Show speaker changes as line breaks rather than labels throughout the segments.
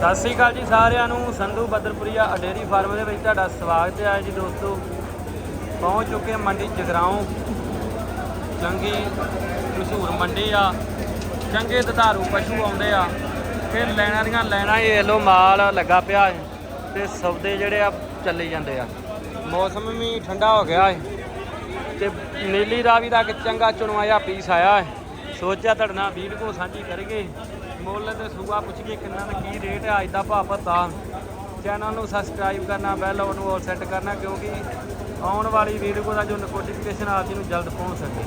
ਸਤਿ ਸ੍ਰੀ ਅਕਾਲ ਜੀ ਸਾਰਿਆਂ ਨੂੰ, ਸੰਧੂ ਬਦਲਪੁਰੀਆ ਡੇਅਰੀ ਫਾਰਮ ਦੇ ਵਿੱਚ ਤੁਹਾਡਾ ਸਵਾਗਤ ਹੈ। ਜੀ ਦੋਸਤੋ, ਪਹੁੰਚ ਚੁੱਕੇ ਮੰਡੀ ਜਗਰਾਉਂ ਚੰਗੀ ਮਸ਼ਹੂਰ ਮੰਡੀ ਆ। ਚੰਗੇ ਦਧਾਰੂ ਪਸ਼ੂ ਆਉਂਦੇ ਆ। ਫਿਰ ਲੈਣਾ ਦੀਆਂ ਲੈਣਾ ਇਹ ਲੋ ਮਾਲ ਲੱਗਾ ਪਿਆ ਹੈ ਤੇ ਸੌਦੇ ਜਿਹੜੇ ਆ ਚੱਲੇ ਜਾਂਦੇ ਆ। ਮੌਸਮ ਵੀ ਠੰਡਾ ਹੋ ਗਿਆ ਹੈ ਤੇ ਨੀਲੀ ਰਾਵੀ ਦਾ ਇੱਕ ਚੰਗਾ ਚੁਣਵਾਇਆ ਪੀਸ ਆਇਆ ਹੈ। ਸੋਚਿਆ ਤੁਹਾਡੇ ਨਾਲ ਵੀਰ ਸਾਂਝੀ ਕਰੀਏ। ਮੁੱਲ ਤੇ ਸੂਆ ਪੁੱਛੀਏ ਕਿੰਨਾ ਦਾ ਕੀ ਰੇਟ ਹੈ ਅੱਜ ਦਾ ਭਾਅ ਪਤਾ ਚੈਨਲ ਨੂੰ ਸਬਸਕ੍ਰਾਈਬ ਕਰਨਾ ਬੈਲ ਨੂੰ ਆਲ ਸੈੱਟ ਕਰਨਾ ਕਿਉਂਕਿ ਆਉਣ ਵਾਲੀ ਵੀਡੀਓ ਦਾ ਜੋ ਨੋਟੀਫਿਕੇਸ਼ਨ ਆਪ ਜੀ ਨੂੰ ਜਲਦ ਪਹੁੰਚ ਸਕੇ।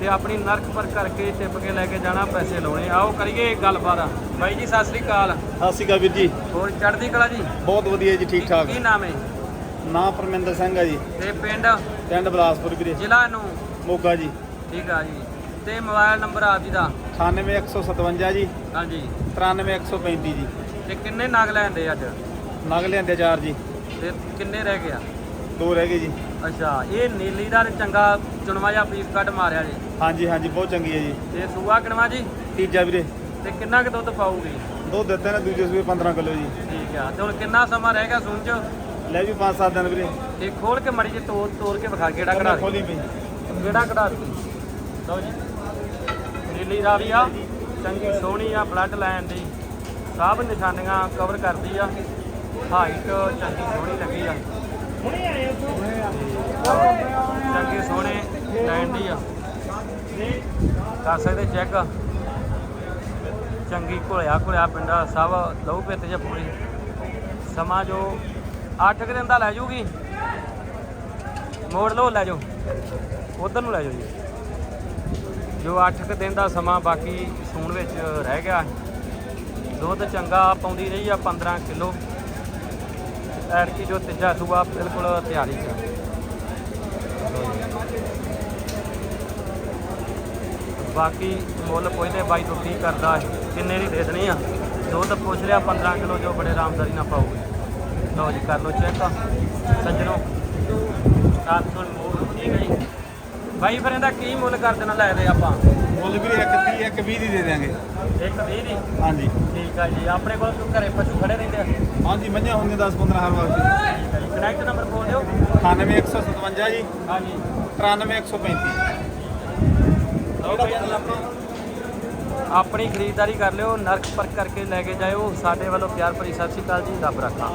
ਤੇ ਆਪਣੀ ਨਰਕ ਪਰ ਕਰਕੇ ਟਿੱਪ ਕੇ ਲੈ ਕੇ ਜਾਣਾ ਪੈਸੇ ਲਾਉਣੇ। ਆਓ ਕਰੀਏ ਗੱਲਬਾਤ। ਬਾਈ ਜੀ ਸਤਿ ਸ੍ਰੀ ਅਕਾਲ।
ਸਤਿ ਸ਼੍ਰੀ ਅਕਾਲ ਵੀਰ ਜੀ।
ਹੋਰ ਚੜ੍ਹਦੀ ਕਲਾ ਜੀ?
ਬਹੁਤ ਵਧੀਆ ਜੀ ਠੀਕ ਠਾਕ।
ਕੀ ਨਾਮ ਹੈ?
ਨਾਂ ਪਰਮਿੰਦਰ ਸਿੰਘ ਆ ਜੀ।
ਤੇ ਪਿੰਡ?
ਪਿੰਡ ਬਲਾਸਪੁਰ ਵੀਰੇ।
ਜ਼ਿਲ੍ਹਾ ਨੂੰ
ਮੋਗਾ ਜੀ।
ਠੀਕ ਆ ਜੀ। ਤੇ ਮੋਬਾਈਲ ਨੰਬਰ ਆਪ ਜੀ ਦਾ?
98157 ਜੀ।
ਹਾਂਜੀ।
93135 ਜੀ।
ਤੇ ਕਿੰਨੇ ਨਗ ਲੈਂਦੇ ਅੱਜ?
ਨਗ ਲਿਆਂਦੇ ਚਾਰ ਜੀ।
ਤੇ ਕਿੰਨੇ ਰਹਿ ਗਿਆ?
ਦੋ ਰਹਿ ਗਏ ਜੀ।
ਅੱਛਾ ਇਹ ਨੀਲੀ ਦਾ ਚੰਗਾ ਚੁਣਵਾ ਜਿਹਾ ਪੀਸ ਕੱਟ ਮਾਰਿਆ ਜੀ?
ਹਾਂਜੀ ਹਾਂਜੀ ਬਹੁਤ ਚੰਗੀ ਹੈ ਜੀ।
ਤੇ ਸੂਆ ਕਿਣਵਾ ਜੀ?
ਤੀਜਾ ਵੀਰੇ।
ਤੇ ਕਿੰਨਾ ਕੁ ਦੁੱਧ ਪਾਊਗੀ?
ਦੋ ਦਿੱਤੇ ਨੇ ਦੂਜੇ ਸੂਏ 15 ਕਿਲੋ ਜੀ।
ਠੀਕ ਆ ਤੇ ਹੁਣ ਕਿੰਨਾ ਸਮਾਂ ਰਹਿ ਗਿਆ ਸੁਣ ਚ?
ਲੈ ਵੀ 5-7 ਦਿਨ ਵੀਰੇ।
ਇਹ ਖੋਲ ਕੇ ਮੜੀ ਜੀ ਤੋੜ ਤੋੜ ਕੇ ਵਿਖਾ ਕਿਹੜਾ ਕਢਾ ਦੇ
ਖੋਲੀ ਪਈ।
ਕਿਹੜਾ ਕਢਾ ਦੇ ਲਓ ਜੀ। ਨੀਲੀ ਰਾਵੀ ਆ। ਚੰਗੀ ਸੋਹਣੀ ਆ ਬਲੱਡ ਲਾਈਨ ਦੀ। ਸਭ ਨਿਸ਼ਾਨੀਆਂ ਕਵਰ ਕਰਦੀ ਆ। ਹਾਈਟ ਚੰਗੀ ਸੋਹਣੀ ਲੱਗੀ ਆ। ਚੰਗੇ ਸੋਹਣੇ ਲਾਈਨ ਦੀ ਆ। ਕਰ ਸਕਦੇ ਚੈੱਕ ਚੰਗੀ ਘੁਲਿਆ ਘੁਲਿਆ ਪਿੰਡਾ ਸਭ ਲਹੂ ਪਿੱਤ ਚ ਪੂਰੀ। ਸਮਾਂ ਜੋ 8 ਕੁ ਦਿਨ ਦਾ ਲੈ ਜੂਗੀ। ਮੋੜ ਲੋ ਲੈ ਜਾਓ। ਉਧਰ ਨੂੰ ਲੈ ਜਾਓ ਜੀ। ਜੋ 8 ਕੁ ਦਿਨ ਦਾ ਸਮਾਂ ਬਾਕੀ ਸੂਣ ਵਿੱਚ ਰਹਿ ਗਿਆ ਦੁੱਧ ਚੰਗਾ ਪਾਉਂਦੀ ਰਹੀ ਆ 15 ਕਿਲੋ। ਐਰਕੀ ਜੋ ਤੀਜਾ ਸੂਆ ਬਿਲਕੁਲ ਤਿਆਰੀ ਚ ਬਾਕੀ ਮੁੱਲ ਪੁੱਛਦੇ ਬਾਈ ਤੋਂ ਕੀ ਕਰਦਾ ਕਿੰਨੇ ਦੀ ਦੇ ਦੇਣੀ ਆ? ਦੁੱਧ ਪੁੱਛ ਲਿਆ 15 ਕਿਲੋ ਜੋ ਬੜੇ ਆਰਾਮਦਾਰੀ ਨਾਲ ਪਾਉਗੇ ਲਓ ਜੀ, ਕਰ ਲਓ ਚੈੱਕ। ਸੱਜਣੋ, ਸਾਤ ਤੋਂ ਮੋੜ ਠੀਕ ਹੈ ਜੀ। ਬਾਈ ਫਿਰ ਇਹਦਾ ਕੀ ਮੁੱਲ ਕਰ ਦੇਣਾ ਲੈ ਦੇ ਆਪਾਂ?
ਮੁੱਲ ਵੀਰੇ 130 120 ਦੀ ਦੇ ਦਿਆਂਗੇ।
ਇੱਕ 20 ਦੀ?
ਹਾਂਜੀ।
ਠੀਕ ਆ ਜੀ ਆਪਣੇ ਕੋਲ ਘਰੇ ਪਸ਼ੂ ਖੜੇ ਰਹਿੰਦੇ ਆ?
ਹਾਂਜੀ ਮੱਝਾਂ ਹੁੰਦੀਆਂ 10-15 ਹਰ ਵਕਤ
ਕਨੈਕਟ ਨੰਬਰ ਬੋਲ ਦਿਓ।
98157 ਜੀ।
ਹਾਂਜੀ
93135
ਲਓ ਬਈ ਆਪਣੀ ਖਰੀਦਦਾਰੀ ਕਰ ਲਿਓ। ਨਰਕ ਪਰਖ ਕਰਕੇ ਲੈ ਕੇ ਜਾਇਓ। ਸਾਡੇ ਵੱਲੋਂ ਪਿਆਰ ਭਰੀ ਸਤਿ ਸ਼੍ਰੀ ਅਕਾਲ ਜੀ। ਰੱਬ ਰੱਖਾ।